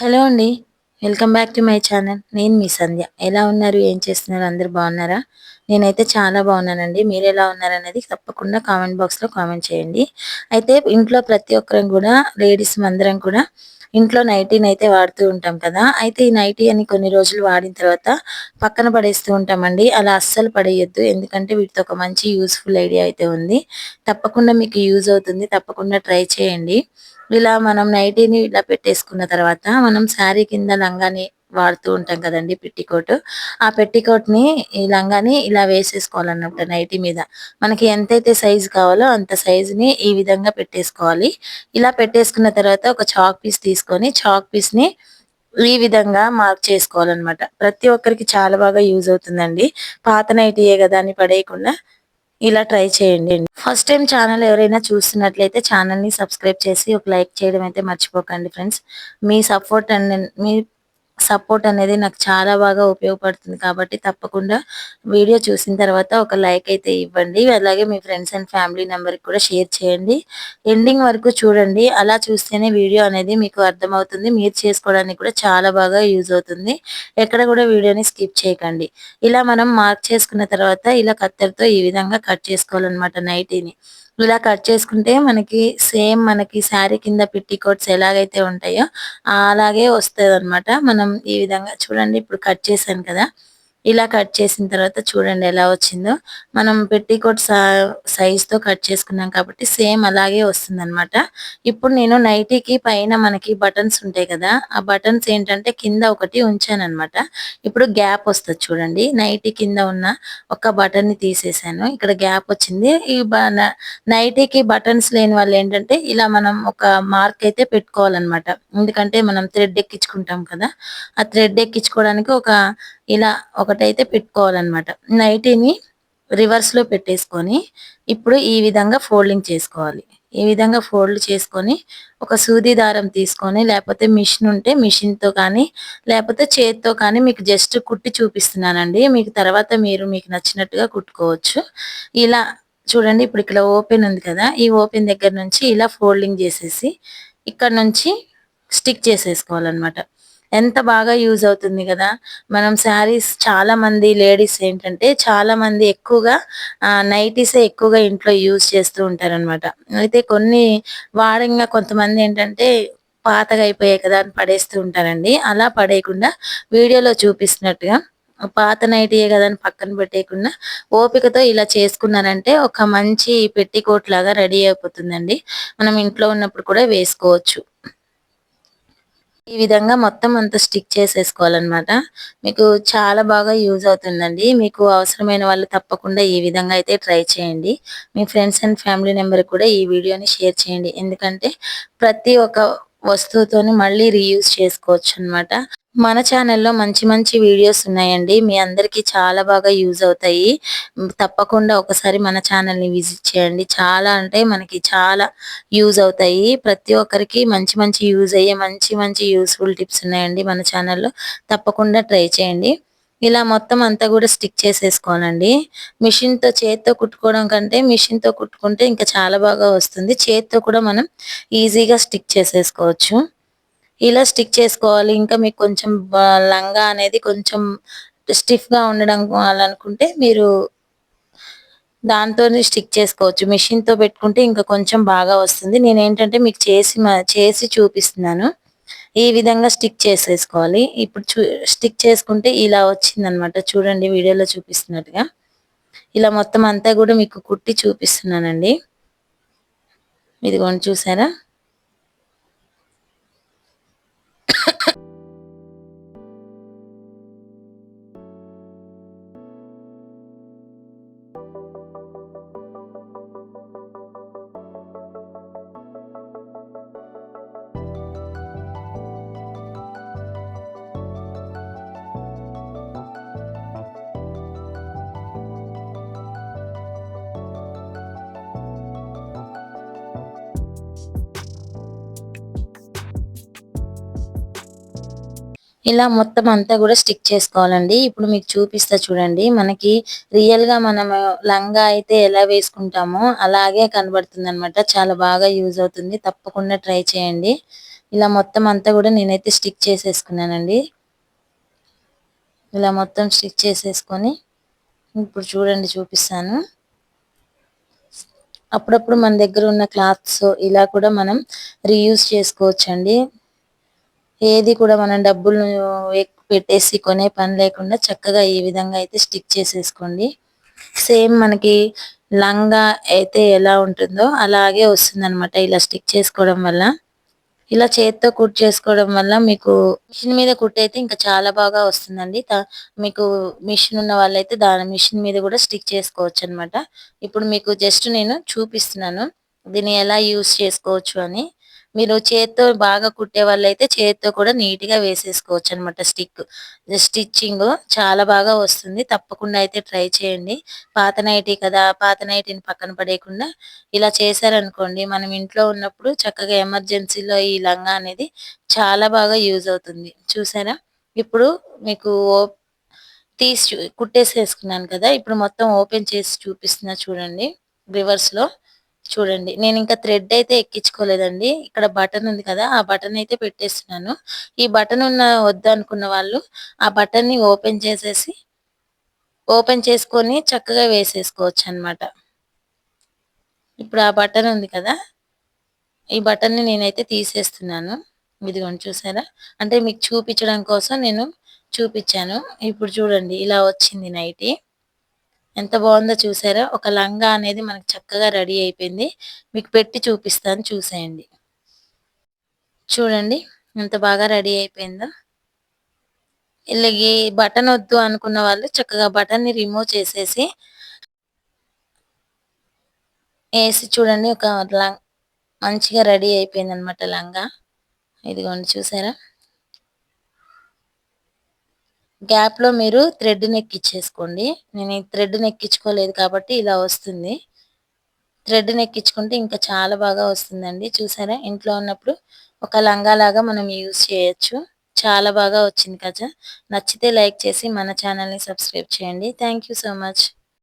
Hello అండి welcome back to my channel. నేను మీ సంధ్య. ఎలా ఉన్నారు? ఏం చేస్తున్నారు? అందరు బాగున్నారా? నేనైతే చాలా బాగున్నానండి. మీరు ఎలా ఉన్నారనేది తప్పకుండా కామెంట్ బాక్స్లో కామెంట్ చేయండి. అయితే ఇంట్లో ప్రతి ఒక్కరం కూడా లేడీస్ అందరం కూడా ఇంట్లో నైటీని అయితే వాడుతూ ఉంటాం కదా. అయితే ఈ నైటీ అని కొన్ని రోజులు వాడిన తర్వాత పక్కన పడేస్తూ ఉంటామండి. అలా అస్సలు పడేయొద్దు. ఎందుకంటే వీటితో ఒక మంచి యూస్ఫుల్ ఐడియా అయితే ఉంది. తప్పకుండా మీకు యూజ్ అవుతుంది. తప్పకుండా ట్రై చేయండి. ఇలా మనం నైటీని ఇలా పెట్టేసుకున్న తర్వాత మనం శారీ కింద లంగాని వాడుతూ ఉంటాం కదండి పెట్టికోట్ ఆ పెట్టికోట్ని ఈ లంగాని ఇలా వేసేసుకోవాలన్నమాట నైటీ మీద. మనకి ఎంతైతే సైజు కావాలో అంత సైజు ని ఈ విధంగా పెట్టేసుకోవాలి. ఇలా పెట్టేసుకున్న తర్వాత ఒక చాక్ పీస్ తీసుకొని చాక్ పీస్ని ఈ విధంగా మార్క్ చేసుకోవాలన్నమాట. ప్రతి ఒక్కరికి చాలా బాగా యూజ్ అవుతుందండి. పాత నైటీయే కదా అని పడేయకుండా ఇలా ట్రై చేయండి ఫస్ట్ టైం ఛానల్ ఎవరైనా చూస్తున్నట్లయితే ఛానల్ని సబ్స్క్రైబ్ చేసి ఒక లైక్ చేయడం అయితే మర్చిపోకండి ఫ్రెండ్స్ మీ సపోర్ట్ అండ్ మీ సపోర్ట్ అనేది నాకు చాలా బాగా ఉపయోగపడుతుంది కాబట్టి తప్పకుండా వీడియో చూసిన తర్వాత ఒక లైక్ అయితే ఇవ్వండి. అలాగే మీ ఫ్రెండ్స్ అండ్ ఫ్యామిలీ మెంబర్కి కూడా షేర్ చేయండి. ఎండింగ్ వరకు చూడండి. అలా చూస్తేనే వీడియో అనేది మీకు అర్థమవుతుంది. మీరు చేసుకోవడానికి కూడా చాలా బాగా యూజ్ అవుతుంది. ఎక్కడ కూడా వీడియోని స్కిప్ చేయకండి. ఇలా మనం మార్క్ చేసుకున్న తర్వాత ఇలా కత్తెరతో ఈ విధంగా కట్ చేసుకోవాలన్నమాట నైటీని. ఇలా కట్ చేసుకుంటే మనకి సేమ్ మనకి శారీ కింద పెట్టికోట్స్ ఎలాగైతే ఉంటాయో అలాగే వస్తుంది అనమాట మనం ఈ విధంగా చూడండి ఇప్పుడు కట్ చేశాను కదా. ఇలా కట్ చేసిన తర్వాత చూడండి ఎలా వచ్చిందో. మనం పెట్టికోట్ సైజ్తో కట్ చేసుకున్నాం కాబట్టి సేమ్ అలాగే వస్తుందన్నమాట. ఇప్పుడు నేను నైటీకి పైన మనకి బటన్స్ ఉంటాయి కదా ఆ బటన్స్ ఏంటంటే కింద ఒకటి ఉంచానమాట ఇప్పుడు గ్యాప్ వస్తుంది చూడండి. నైటీ కింద ఉన్న ఒక బటన్ని తీసేసాను. ఇక్కడ గ్యాప్ వచ్చింది. ఈ నైటీకి బటన్స్ లేని వాళ్ళు ఏంటంటే ఇలా మనం ఒక మార్క్ అయితే పెట్టుకోవాలన్నమాట. ఎందుకంటే మనం థ్రెడ్ ఎక్కించుకుంటాం కదా. ఆ థ్రెడ్ ఎక్కించుకోవడానికి ఒక ఇలా అయితే పెట్టుకోవాలన్నమాట. నైటీని రివర్స్లో పెట్టేసుకొని ఇప్పుడు ఈ విధంగా ఫోల్డింగ్ చేసుకోవాలి. ఈ విధంగా ఫోల్డ్ చేసుకొని ఒక సూది దారం తీసుకొని లేకపోతే మిషన్ ఉంటే మిషన్తో కానీ లేకపోతే చేతితో కానీ మీకు జస్ట్ కుట్టి చూపిస్తున్నానండి. మీకు తర్వాత మీరు మీకు నచ్చినట్టుగా కుట్టుకోవచ్చు. ఇలా చూడండి ఇప్పుడు ఇక్కడ ఓపెన్ ఉంది కదా. ఈ ఓపెన్ దగ్గర నుంచి ఇలా ఫోల్డింగ్ చేసేసి ఇక్కడ నుంచి స్టిక్ చేసేసుకోవాలన్నమాట. ఎంత బాగా యూజ్ అవుతుంది కదా. మనం శారీస్ చాలా మంది లేడీస్ ఏంటంటే చాలా మంది ఎక్కువగా నైటీస్ ఎక్కువగా ఇంట్లో యూజ్ చేస్తూ ఉంటారనమాట అయితే కొన్ని వాడంగా కొంతమంది ఏంటంటే పాతగా అయిపోయాయి కదా అని పడేస్తూ ఉంటారండి. అలా పడేయకుండా వీడియోలో చూపిస్తున్నట్టుగా పాత నైటీయే కదా అని పక్కన పెట్టేయకుండా ఓపికతో ఇలా చేసుకున్నారంటే ఒక మంచి పెట్టికోట్ లాగా రెడీ అయిపోతుందండి. మనం ఇంట్లో ఉన్నప్పుడు కూడా వేసుకోవచ్చు. ఈ విధంగా మొత్తం అంతా స్టిక్ చేసేసుకోవాలన్నమాట. మీకు చాలా బాగా యూజ్ అవుతుందండి. మీకు అవసరమైన వాళ్ళు తప్పకుండా ఈ విధంగా అయితే ట్రై చేయండి. మీ ఫ్రెండ్స్ అండ్ ఫ్యామిలీ నెంబర్ కూడా ఈ వీడియోని షేర్ చేయండి. ఎందుకంటే ప్రతి ఒక్క వస్తువుతోని మళ్ళీ రీయూజ్ చేసుకోవచ్చు అనమాట మన ఛానల్లో మంచి మంచి వీడియోస్ ఉన్నాయండి. మీ అందరికీ చాలా బాగా యూజ్ అవుతాయి. తప్పకుండా ఒకసారి మన ఛానల్ని విజిట్ చేయండి. చాలా అంటే మనకి చాలా యూజ్ అవుతాయి. ప్రతి ఒక్కరికి మంచి మంచి యూజ్ అయ్యే మంచి మంచి యూస్ఫుల్ టిప్స్ ఉన్నాయండి మన ఛానల్లో తప్పకుండా ట్రై చేయండి. ఇలా మొత్తం అంతా కూడా స్టిక్ చేసేసుకోవాలండి. మిషన్తో చేతితో కుట్టుకోవడం కంటే మిషన్తో కుట్టుకుంటే ఇంకా చాలా బాగా వస్తుంది. చేతితో కూడా మనం ఈజీగా స్టిక్ చేసేసుకోవచ్చు. ఇలా స్టిక్ చేసుకోవాలి. ఇంకా మీకు కొంచెం లంగా అనేది కొంచెం స్టిఫ్గా ఉండడం అనుకుంటే మీరు దాంతో స్టిక్ చేసుకోవచ్చు. మిషన్తో పెట్టుకుంటే ఇంకా కొంచెం బాగా వస్తుంది. నేను ఏంటంటే మీకు చేసి చేసి చూపిస్తున్నాను. ఈ విధంగా స్టిక్ చేసేసుకోవాలి. ఇప్పుడు చూ స్టిక్ చేసుకుంటే ఇలా వచ్చిందనమాట. చూడండి వీడియోలో చూపిస్తున్నట్టుగా. ఇలా మొత్తం అంతా కూడా మీకు కుట్టి చూపిస్తున్నానండి. ఇదిగోండి చూసారా? ఇలా మొత్తం అంతా కూడా స్టిక్ చేసుకోవాలండి. ఇప్పుడు మీకు చూపిస్తా చూడండి. మనకి రియల్గా మనం లంగా అయితే ఎలా వేసుకుంటామో అలాగే కనబడుతుంది అనమాట చాలా బాగా యూజ్ అవుతుంది. తప్పకుండా ట్రై చేయండి. ఇలా మొత్తం అంతా కూడా నేనైతే స్టిక్ చేసేసుకున్నానండి. ఇలా మొత్తం స్టిక్ చేసేసుకొని ఇప్పుడు చూడండి చూపిస్తాను. అప్పుడప్పుడు మన దగ్గర ఉన్న క్లాత్స్ ఇలా కూడా మనం రీయూజ్ చేసుకోవచ్చండి. ఏది కూడా మనం డబ్బులు పెట్టేసి కొనే పని లేకుండా చక్కగా ఈ విధంగా అయితే స్టిక్ చేసేసుకోండి. సేమ్ మనకి లంగా అయితే ఎలా ఉంటుందో అలాగే వస్తుందన్నమాట ఇలా స్టిక్ చేసుకోవడం వల్ల. ఇలా చేతితో కుట్ చేసుకోవడం వల్ల మీకు మిషన్ మీద కుట్ అయితే ఇంకా చాలా బాగా వస్తుందండి. మీకు మిషన్ ఉన్న వాళ్ళైతే దాని మిషన్ మీద కూడా స్టిక్ చేసుకోవచ్చు అనమాట ఇప్పుడు మీకు జస్ట్ నేను చూపిస్తున్నాను. దీన్ని ఎలా యూస్ చేసుకోవచ్చు అని. మీరు చేత్తో బాగా కుట్టే వాళ్ళైతే చేత్తో కూడా నీట్గా వేసేసుకోవచ్చు అనమాట స్టిక్ స్టిచ్చింగ్ చాలా బాగా వస్తుంది. తప్పకుండా అయితే ట్రై చేయండి. పాత నైటీ కదా పాత నైటీని పక్కన పడేయకుండా ఇలా చేశారనుకోండి మనం ఇంట్లో ఉన్నప్పుడు చక్కగా ఎమర్జెన్సీలో ఈ లంగా అనేది చాలా బాగా యూజ్ అవుతుంది. చూసారా? ఇప్పుడు మీకు తీసి కుట్టేసేసుకున్నాను కదా ఇప్పుడు మొత్తం ఓపెన్ చేసి చూపిస్తున్నా చూడండి. రివర్స్లో చూడండి. నేను ఇంకా థ్రెడ్ అయితే ఎక్కించుకోలేదండి. ఇక్కడ బటన్ ఉంది కదా ఆ బటన్ అయితే పెట్టేస్తున్నాను. ఈ బటన్ ఉన్న వద్దు అనుకున్న వాళ్ళు ఆ బటన్ని ఓపెన్ చేసేసి ఓపెన్ చేసుకొని చక్కగా వేసేసుకోవచ్చు అనమాట ఇప్పుడు ఆ బటన్ ఉంది కదా ఈ బటన్ని నేనైతే తీసేస్తున్నాను. ఇదిగోండి చూసారా? అంటే మీకు చూపించడం కోసం నేను చూపించాను. ఇప్పుడు చూడండి ఇలా వచ్చింది నైటీ. ఎంత బాగుందో చూసారా? ఒక లంగా అనేది మనకు చక్కగా రెడీ అయిపోయింది. మీకు పెట్టి చూపిస్తాను. చూసేయండి. చూడండి. ఎంత బాగా రెడీ అయిపోయిందో. ఇలాగే బటన్ వద్దు అనుకున్న వాళ్ళు చక్కగా బటన్ని రిమూవ్ చేసేసి వేసి చూడండి. ఒక మంచిగా రెడీ అయిపోయింది అనమాట లంగా. ఇదిగోండి. చూసారా? గ్యాప్లో మీరు థ్రెడ్ నెక్కిచ్చేసుకోండి. నేను ఈ థ్రెడ్ నెక్కించుకోలేదు కాబట్టి ఇలా వస్తుంది. థ్రెడ్ నెక్కించుకుంటే ఇంకా చాలా బాగా వస్తుందండి. చూసారా? ఇంట్లో ఉన్నప్పుడు ఒక లంగా లాగా మనం యూజ్ చేయొచ్చు. చాలా బాగా వచ్చింది కదా? నచ్చితే లైక్ చేసి మన ఛానల్ని సబ్స్క్రైబ్ చేయండి. Thank so much.